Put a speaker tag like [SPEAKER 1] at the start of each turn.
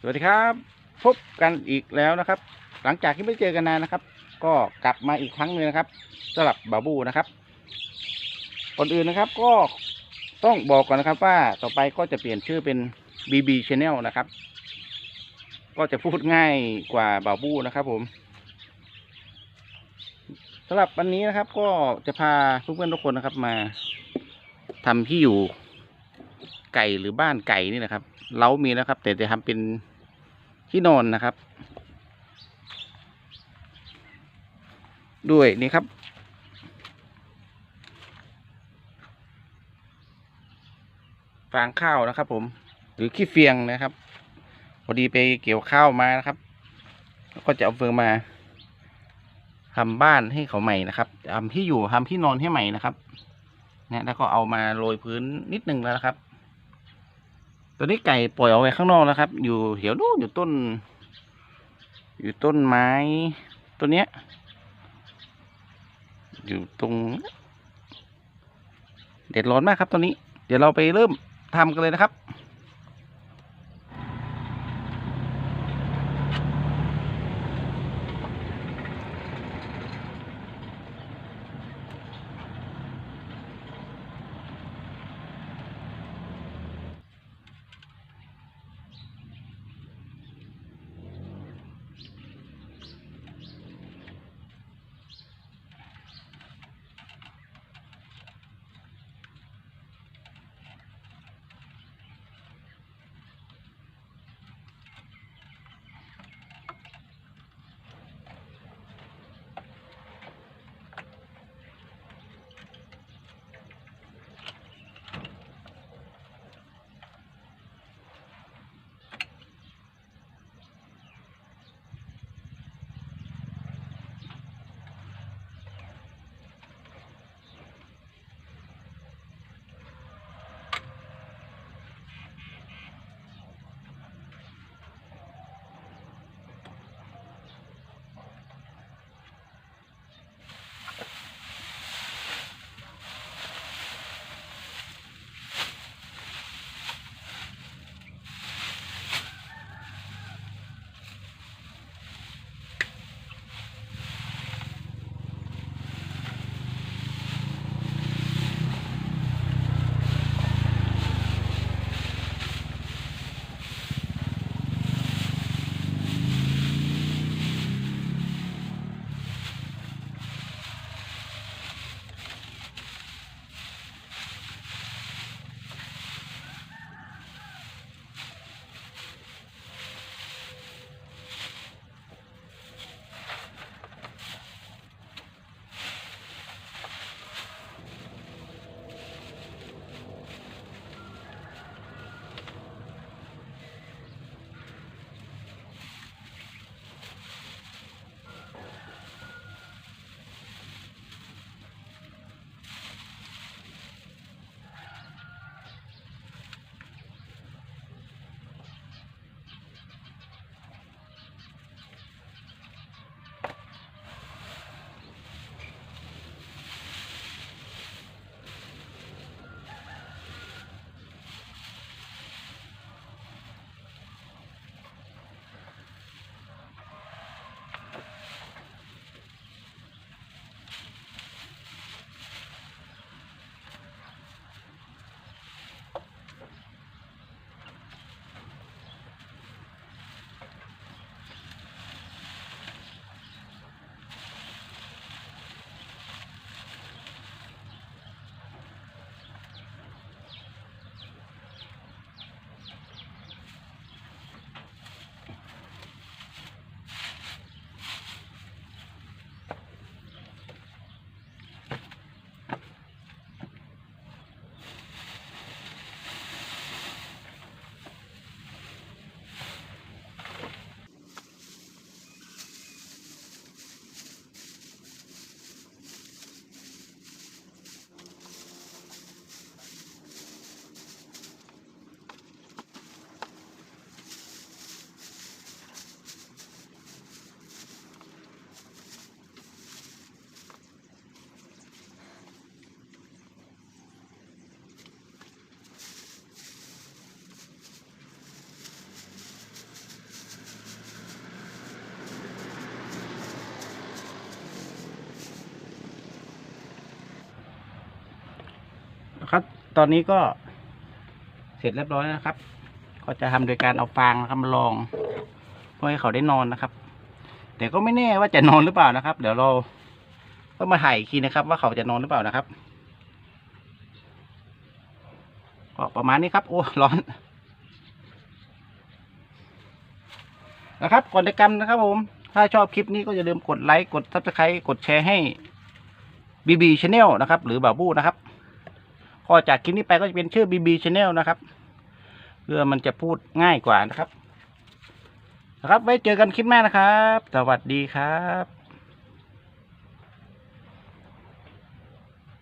[SPEAKER 1] สวัสดีครับ พบกันอีกแล้วนะครับ หลังจากที่ไม่เจอกันนานนะครับ ก็กลับมาอีกครั้งหนึ่งนะครับสำหรับบาบูนะครับก่อนอื่นนะครับก็ต้องบอกก่อนนะครับว่าต่อไปก็จะเปลี่ยนชื่อเป็น BB Channel นะครับ ก็จะพูดง่ายกว่าบาบูนะครับ ผมสำหรับวันนี้นะครับ ก็จะพาเพื่อนๆทุกคนนะครับมาทำที่อยู่ไก่หรือบ้านไก่นี่นะครับ เล้ามีนะครับ แต่จะทำเป็นที่นอนนะครับ ด้วยนี่ครับ ฟางข้าวนะครับ ผมหรือขี้เฟียงนะครับพอดีไปเกี่ยวข้าวมานะครับแล้วก็จะเอาเฟืองมาทำบ้านให้เขาใหม่นะครับทำที่อยู่ทำที่นอนให้ใหม่นะครับเนี่ยแล้วก็เอามาโรยพื้นนิดนึงแล้วนะครับ ตัวนี้ไก่ปล่อยเอาไว้ข้างนอกนะครับ อยู่เหี่ยวนู่นอยู่ต้น อยู่ต้นไม้ต้นเนี้ย อยู่ตรง เด็ดร้อนมากครับตัวนี้ เดี๋ยวเราไปเริ่มทำกันเลยนะครับ ครับ ตอนนี้ก็เสร็จเรียบร้อยนะครับ ก็จะทำโดยการเอาฟางนะครับมาลองเพื่อให้เขาได้นอนนะครับ แต่ก็ไม่แน่ว่าจะนอนหรือเปล่านะครับ เดี๋ยวเราต้องมาถ่ายอีกทีนะครับ ว่าเขาจะนอนหรือเปล่านะครับก็ประมาณนี้ครับ โอ้ร้อนนะครับก่อนจะกรรมนะครับผม ถ้าชอบคลิปนี้ก็อย่าลืมกดไลค์ กดซับสไครต์กดแชร์ให้ BB Channel นะครับ หรือบาบูนะครับ พอจากคลิปนี้ไปก็จะเป็นชื่อ BB Channel นะครับ เพื่อมันจะพูดง่ายกว่านะครับ นะครับ ไว้เจอกันคลิปหน้านะครับ สวัสดีครับ